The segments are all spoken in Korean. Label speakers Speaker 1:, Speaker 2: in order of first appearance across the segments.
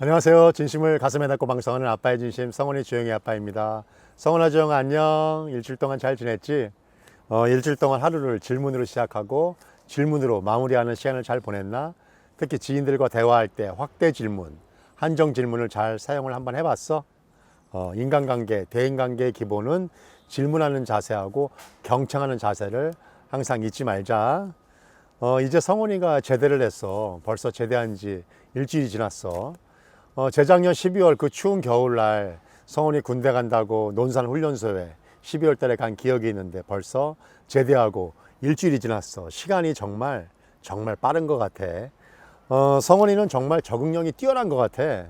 Speaker 1: 안녕하세요. 진심을 가슴에 담고 방송하는 아빠의 진심 성원이 주영이 아빠입니다. 성원아 주영 안녕. 일주일 동안 잘 지냈지? 어, 일주일 동안 하루를 질문으로 시작하고 질문으로 마무리하는 시간을 잘 보냈나? 특히 지인들과 대화할 때 확대 질문, 한정 질문을 잘 사용을 한번 해봤어? 어, 인간관계, 대인관계의 기본은 질문하는 자세하고 경청하는 자세를 항상 잊지 말자. 어, 이제 성훈이가 제대를 했어. 벌써 제대한 지 일주일이 지났어. 어, 재작년 12월 그 추운 겨울날 성훈이 군대 간다고 논산 훈련소에 12월 달에 간 기억이 있는데 벌써 제대하고 일주일이 지났어. 시간이 정말 정말 빠른 것 같아. 어, 성훈이는 정말 적응력이 뛰어난 것 같아.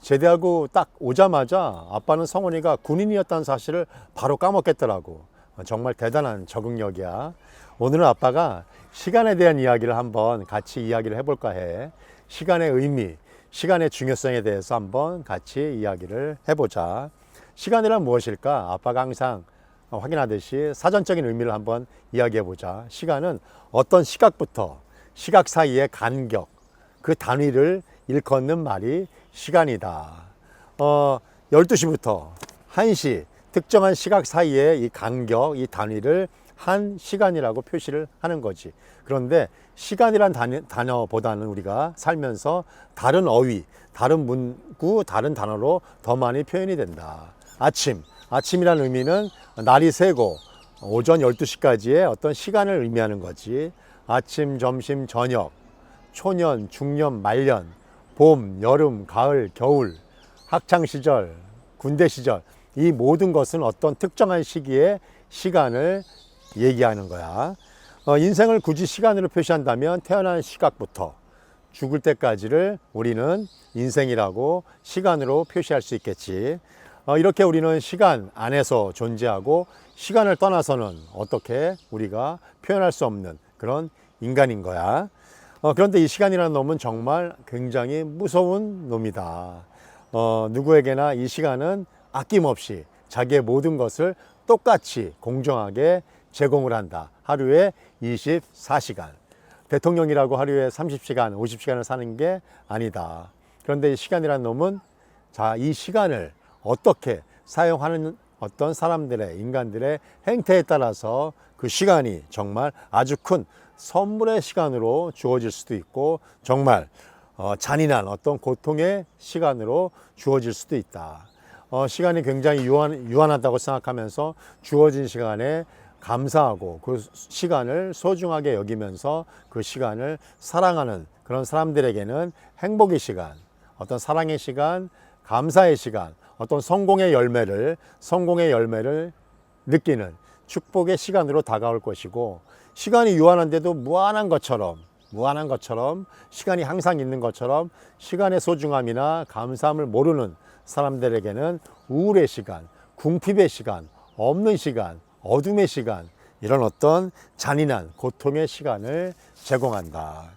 Speaker 1: 제대하고 딱 오자마자 아빠는 성훈이가 군인이었다는 사실을 바로 까먹겠더라고. 어, 정말 대단한 적응력이야. 오늘은 아빠가 시간에 대한 이야기를 한번 같이 이야기를 해볼까 해. 시간의 의미, 시간의 중요성에 대해서 한번 같이 이야기를 해보자. 시간이란 무엇일까? 아빠가 항상 확인하듯이 사전적인 의미를 한번 이야기해 보자. 시간은 어떤 시각부터 시각 사이의 간격, 그 단위를 일컫는 말이 시간이다. 어, 12시부터 1시 특정한 시각 사이의 이 간격, 이 단위를 한 시간이라고 표시를 하는 거지. 그런데 시간이란 단위, 단어 보다는 우리가 살면서 다른 어휘, 다른 문구, 다른 단어로 더 많이 표현이 된다. 아침, 아침이라는 의미는 날이 새고 오전 12시까지의 어떤 시간을 의미하는 거지. 아침, 점심, 저녁, 초년, 중년, 말년, 봄, 여름, 가을, 겨울, 학창 시절, 군대 시절 이 모든 것은 어떤 특정한 시기의 시간을 얘기하는 거야. 어, 인생을 굳이 시간으로 표시한다면 태어난 시각부터 죽을 때까지를 우리는 인생이라고 시간으로 표시할 수 있겠지. 어, 이렇게 우리는 시간 안에서 존재하고 시간을 떠나서는 어떻게 우리가 표현할 수 없는 그런 인간인 거야. 어, 그런데 이 시간이라는 놈은 정말 굉장히 무서운 놈이다. 어, 누구에게나 이 시간은 아낌없이 자기의 모든 것을 똑같이 공정하게 제공을 한다. 하루에 24시간. 대통령이라고 하루에 30시간, 50시간을 사는 게 아니다. 그런데 이 시간이라는 놈은 자, 이 시간을 어떻게 사용하는 어떤 사람들의, 인간들의 행태에 따라서 그 시간이 정말 아주 큰 선물의 시간으로 주어질 수도 있고 정말 어, 잔인한 어떤 고통의 시간으로 주어질 수도 있다. 어, 시간이 굉장히 유한, 유한하다고 생각하면서 주어진 시간에 감사하고 그 시간을 소중하게 여기면서 그 시간을 사랑하는 그런 사람들에게는 행복의 시간, 어떤 사랑의 시간, 감사의 시간, 어떤 성공의 열매를, 성공의 열매를 느끼는 축복의 시간으로 다가올 것이고 시간이 유한한데도 무한한 것처럼 무한한 것처럼 시간이 항상 있는 것처럼 시간의 소중함이나 감사함을 모르는 사람들에게는 우울의 시간, 궁핍의 시간, 없는 시간, 어둠의 시간 이런 어떤 잔인한 고통의 시간을 제공한다.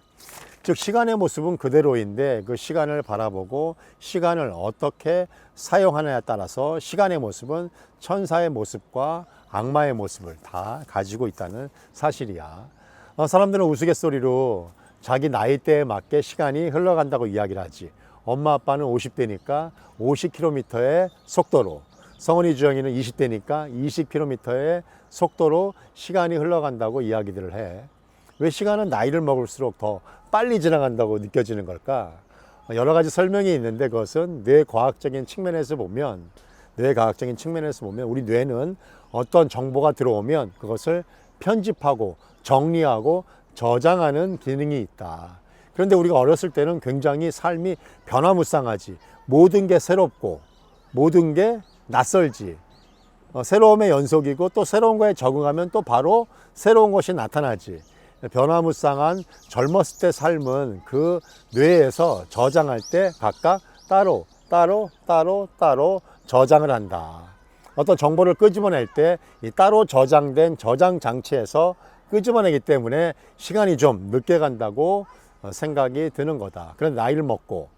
Speaker 1: 즉 시간의 모습은 그대로인데 그 시간을 바라보고 시간을 어떻게 사용하느냐에 따라서 시간의 모습은 천사의 모습과 악마의 모습을 다 가지고 있다는 사실이야. 어, 사람들은 우스갯소리로 자기 나이대에 맞게 시간이 흘러간다고 이야기를 하지. 엄마 아빠는 50대니까 50km의 속도로 성은이 주영이는 20대니까 20km의 속도로 시간이 흘러간다고 이야기들을 해. 왜 시간은 나이를 먹을수록 더 빨리 지나간다고 느껴지는 걸까? 여러 가지 설명이 있는데 그것은 뇌과학적인 측면에서 보면 뇌과학적인 측면에서 보면 우리 뇌는 어떤 정보가 들어오면 그것을 편집하고 정리하고 저장하는 기능이 있다. 그런데 우리가 어렸을 때는 굉장히 삶이 변화무쌍하지. 모든 게 새롭고 모든 게 낯설지. 어, 새로움의 연속이고 또 새로운 거에 적응하면 또 바로 새로운 것이 나타나지. 변화무쌍한 젊었을 때 삶은 그 뇌에서 저장할 때 각각 따로 따로 따로 따로 저장을 한다. 어떤 정보를 끄집어낼 때 이 따로 저장된 저장 장치에서 끄집어내기 때문에 시간이 좀 늦게 간다고 어, 생각이 드는 거다. 그런 나이를 먹고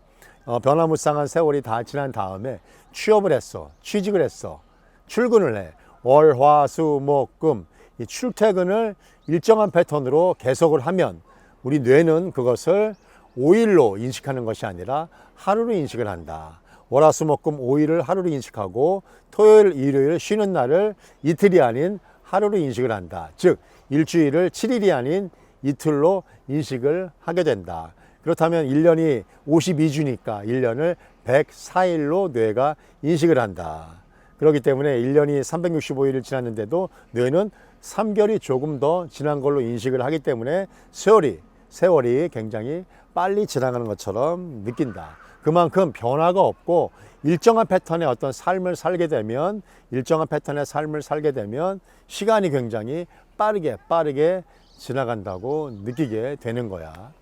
Speaker 1: 어, 변화무쌍한 세월이 다 지난 다음에 취업을 했어. 취직을 했어. 출근을 해. 월, 화, 수, 목, 금. 이 출퇴근을 일정한 패턴으로 계속을 하면 우리 뇌는 그것을 5일로 인식하는 것이 아니라 하루로 인식을 한다. 월화수목금 5일을 하루로 인식하고 토요일, 일요일 쉬는 날을 이틀이 아닌 하루로 인식을 한다. 즉 일주일을 7일이 아닌 이틀로 인식을 하게 된다. 그렇다면 1년이 52주니까 1년을 104일로 뇌가 인식을 한다. 그렇기 때문에 1년이 365일을 지났는데도 뇌는 3개월이 조금 더 지난 걸로 인식을 하기 때문에 세월이 세월이 굉장히 빨리 지나가는 것처럼 느낀다. 그만큼 변화가 없고 일정한 패턴의 어떤 삶을 살게 되면 일정한 패턴의 삶을 살게 되면 시간이 굉장히 빠르게 빠르게 지나간다고 느끼게 되는 거야.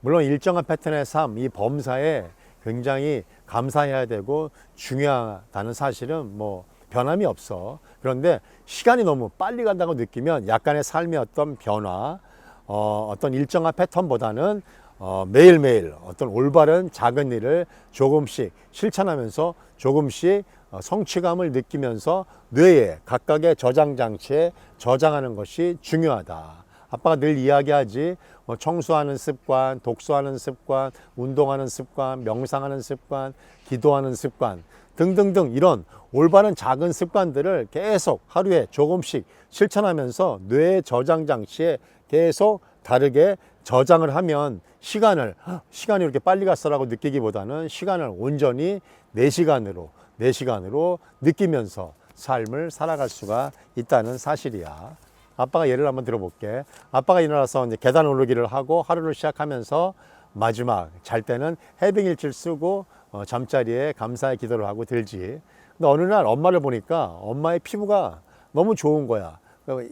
Speaker 1: 물론 일정한 패턴의 삶, 이 범사에 굉장히 감사해야 되고 중요하다는 사실은 뭐 변함이 없어. 그런데 시간이 너무 빨리 간다고 느끼면 약간의 삶의 어떤 변화, 어, 어떤 일정한 패턴보다는 어, 매일매일 어떤 올바른 작은 일을 조금씩 실천하면서 조금씩 어, 성취감을 느끼면서 뇌에 각각의 저장 장치에 저장하는 것이 중요하다. 아빠가 늘 이야기하지 뭐 청소하는 습관, 독서하는 습관, 운동하는 습관, 명상하는 습관, 기도하는 습관 등등등 이런 올바른 작은 습관들을 계속 하루에 조금씩 실천하면서 뇌 저장 장치에 계속 다르게 저장을 하면 시간을 "헉, 시간이 이렇게 빨리 갔어라고 느끼기보다는 시간을 온전히 내 시간으로 내 시간으로 느끼면서 삶을 살아갈 수가 있다는 사실이야. 아빠가 예를 한번 들어볼게. 아빠가 일어나서 이제 계단 오르기를 하고 하루를 시작하면서 마지막 잘 때는 해빙일지를 쓰고 어, 잠자리에 감사의 기도를 하고 들지. 근데 어느 날 엄마를 보니까 엄마의 피부가 너무 좋은 거야.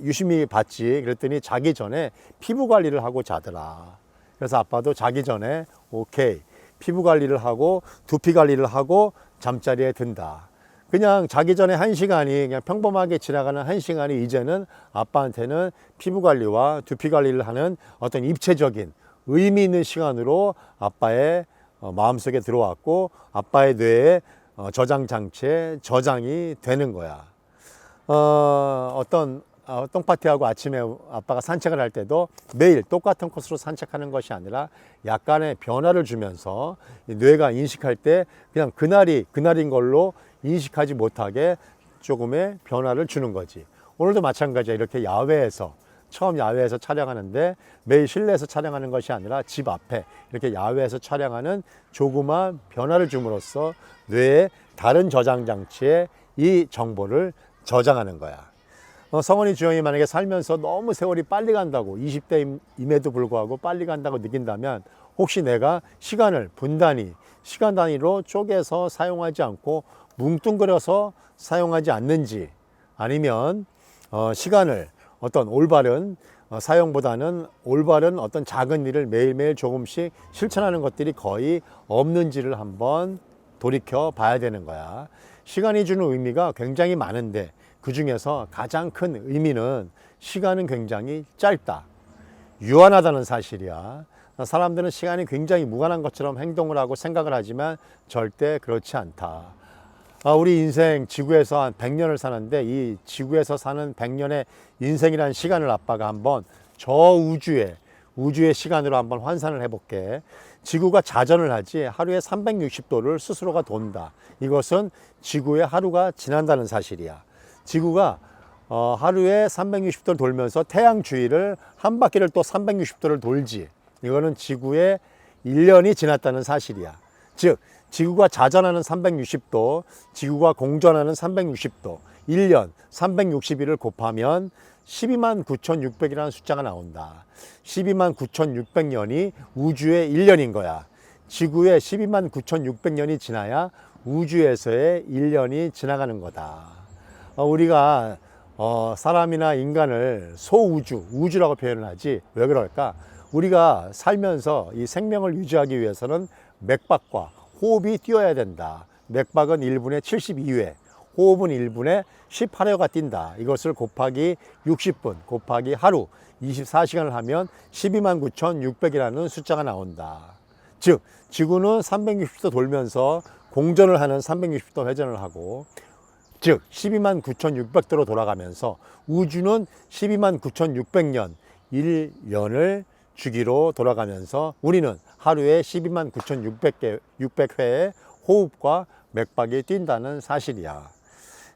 Speaker 1: 유심히 봤지. 그랬더니 자기 전에 피부 관리를 하고 자더라. 그래서 아빠도 자기 전에 오케이 피부 관리를 하고 두피 관리를 하고 잠자리에 든다. 그냥 자기 전에 한 시간이 그냥 평범하게 지나가는 한 시간이 이제는 아빠한테는 피부 관리와 두피 관리를 하는 어떤 입체적인 의미 있는 시간으로 아빠의 어, 마음속에 들어왔고 아빠의 뇌에 어, 저장 장치에 저장이 되는 거야. 어, 어떤 어, 똥파티하고 아침에 아빠가 산책을 할 때도 매일 똑같은 코스로 산책하는 것이 아니라 약간의 변화를 주면서 이 뇌가 인식할 때 그냥 그날이 그날인 걸로 인식하지 못하게 조금의 변화를 주는 거지. 오늘도 마찬가지야. 이렇게 야외에서 처음 야외에서 촬영하는데 매일 실내에서 촬영하는 것이 아니라 집 앞에 이렇게 야외에서 촬영하는 조그만 변화를 줌으로써 뇌의 다른 저장 장치에 이 정보를 저장하는 거야. 어, 성원이 주영이 만약에 살면서 너무 세월이 빨리 간다고 20대임에도 불구하고 빨리 간다고 느낀다면 혹시 내가 시간을 분단위 시간 단위로 쪼개서 사용하지 않고 뭉뚱그려서 사용하지 않는지 아니면 어, 시간을 어떤 올바른 어, 사용보다는 올바른 어떤 작은 일을 매일매일 조금씩 실천하는 것들이 거의 없는지를 한번 돌이켜 봐야 되는 거야. 시간이 주는 의미가 굉장히 많은데 그 중에서 가장 큰 의미는 시간은 굉장히 짧다. 유한하다는 사실이야. 사람들은 시간이 굉장히 무관한 것처럼 행동을 하고 생각을 하지만 절대 그렇지 않다. 아, 우리 인생 지구에서 한 100년을 사는데 이 지구에서 사는 100년의 인생이라는 시간을 아빠가 한번 저 우주에 우주의 시간으로 한번 환산을 해볼게. 지구가 자전을 하지 하루에 360도를 스스로가 돈다. 이것은 지구의 하루가 지난다는 사실이야. 지구가 어, 하루에 360도를 돌면서 태양 주위를 한 바퀴를 또 360도를 돌지. 이거는 지구의 1년이 지났다는 사실이야. 즉, 지구가 자전하는 360도, 지구가 공전하는 360도, 1년 360일을 곱하면 12만 9,600이라는 숫자가 나온다. 12만 9,600년이 우주의 1년인 거야. 지구의 12만 9,600년이 지나야 우주에서의 1년이 지나가는 거다. 어, 우리가 어, 사람이나 인간을 소우주, 우주라고 표현을 하지 왜 그럴까? 우리가 살면서 이 생명을 유지하기 위해서는 맥박과 호흡이 뛰어야 된다. 맥박은 1분에 72회, 호흡은 1분에 18회가 뛴다. 이것을 곱하기 60분, 곱하기 하루 24시간을 하면 12만 9,600이라는 숫자가 나온다. 즉, 지구는 360도 돌면서 공전을 하는 360도 회전을 하고 즉 12만 9,600도로 돌아가면서 우주는 12만 9,600년 1년을 주기로 돌아가면서 우리는 하루에 12만 9,600개 600회의 호흡과 맥박이 뛴다는 사실이야.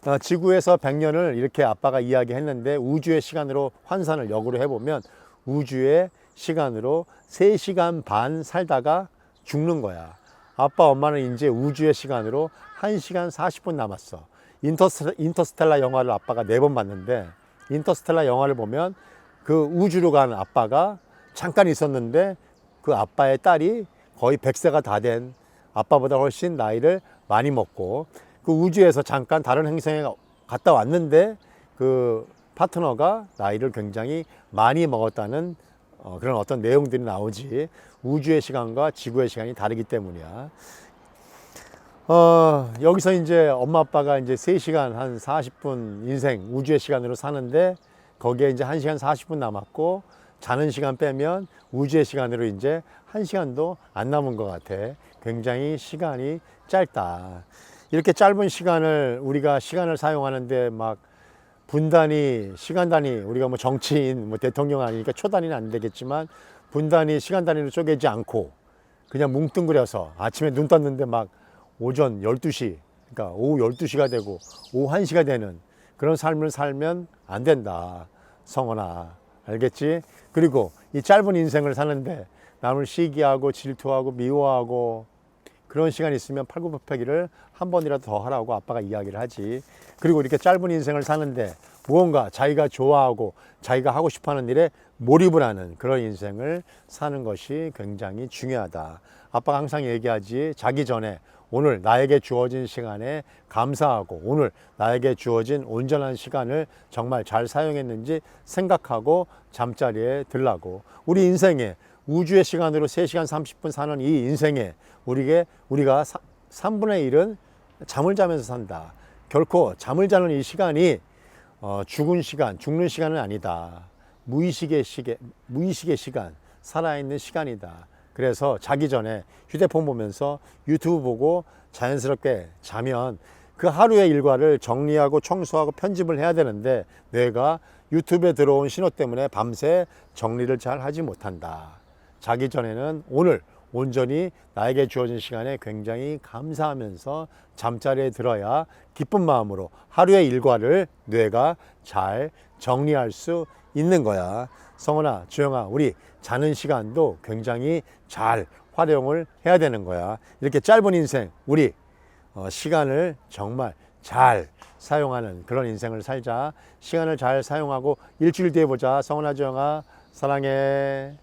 Speaker 1: 어, 지구에서 100년을 이렇게 아빠가 이야기했는데 우주의 시간으로 환산을 역으로 해보면 우주의 시간으로 3시간 반 살다가 죽는 거야. 아빠 엄마는 이제 우주의 시간으로 1시간 40분 남았어. 인터스, 인터스텔라 영화를 아빠가 네 번 봤는데 인터스텔라 영화를 보면 그 우주로 간 아빠가 잠깐 있었는데 그 아빠의 딸이 거의 100세가 다 된 아빠보다 훨씬 나이를 많이 먹고 그 우주에서 잠깐 다른 행성에 갔다 왔는데 그 파트너가 나이를 굉장히 많이 먹었다는 어, 그런 어떤 내용들이 나오지 우주의 시간과 지구의 시간이 다르기 때문이야. 어, 여기서 이제 엄마 아빠가 이제 3시간 한 40분 인생 우주의 시간으로 사는데 거기에 이제 1시간 40분 남았고 자는 시간 빼면 우주의 시간으로 이제 1시간도 안 남은 것 같아. 굉장히 시간이 짧다. 이렇게 짧은 시간을 우리가 시간을 사용하는데 막 분단위, 시간 단위, 우리가 뭐 정치인, 뭐 대통령 아니니까 초 단위는 안 되겠지만 분단위, 시간 단위로 쪼개지 않고 그냥 뭉뚱그려서 아침에 눈 떴는데 막 오전 12시, 그러니까 오후 12시가 되고 오후 1시가 되는 그런 삶을 살면 안 된다. 성원아. 알겠지? 그리고 이 짧은 인생을 사는데 남을 시기하고 질투하고 미워하고 그런 시간이 있으면 팔굽혀펴기를 한 번이라도 더 하라고 아빠가 이야기를 하지. 그리고 이렇게 짧은 인생을 사는데 무언가 자기가 좋아하고 자기가 하고 싶어 하는 일에 몰입을 하는 그런 인생을 사는 것이 굉장히 중요하다. 아빠가 항상 얘기하지. 자기 전에 오늘 나에게 주어진 시간에 감사하고 오늘 나에게 주어진 온전한 시간을 정말 잘 사용했는지 생각하고 잠자리에 들라고. 우리 인생에 우주의 시간으로 3시간 30분 사는 이 인생에 우리게 우리가 3분의 1은 잠을 자면서 산다. 결코 잠을 자는 이 시간이 어, 죽은 시간, 죽는 시간은 아니다. 무의식의 시계, 무의식의 시간, 살아있는 시간이다. 그래서 자기 전에 휴대폰 보면서 유튜브 보고 자연스럽게 자면 그 하루의 일과를 정리하고 청소하고 편집을 해야 되는데 뇌가 유튜브에 들어온 신호 때문에 밤새 정리를 잘 하지 못한다. 자기 전에는 오늘 온전히 나에게 주어진 시간에 굉장히 감사하면서 잠자리에 들어야 기쁜 마음으로 하루의 일과를 뇌가 잘 정리할 수 있는 거야. 성원아, 주영아, 우리 자는 시간도 굉장히 잘 활용을 해야 되는 거야. 이렇게 짧은 인생, 우리 어, 시간을 정말 잘 사용하는 그런 인생을 살자. 시간을 잘 사용하고 일주일 뒤에 보자. 성원아, 주영아, 사랑해.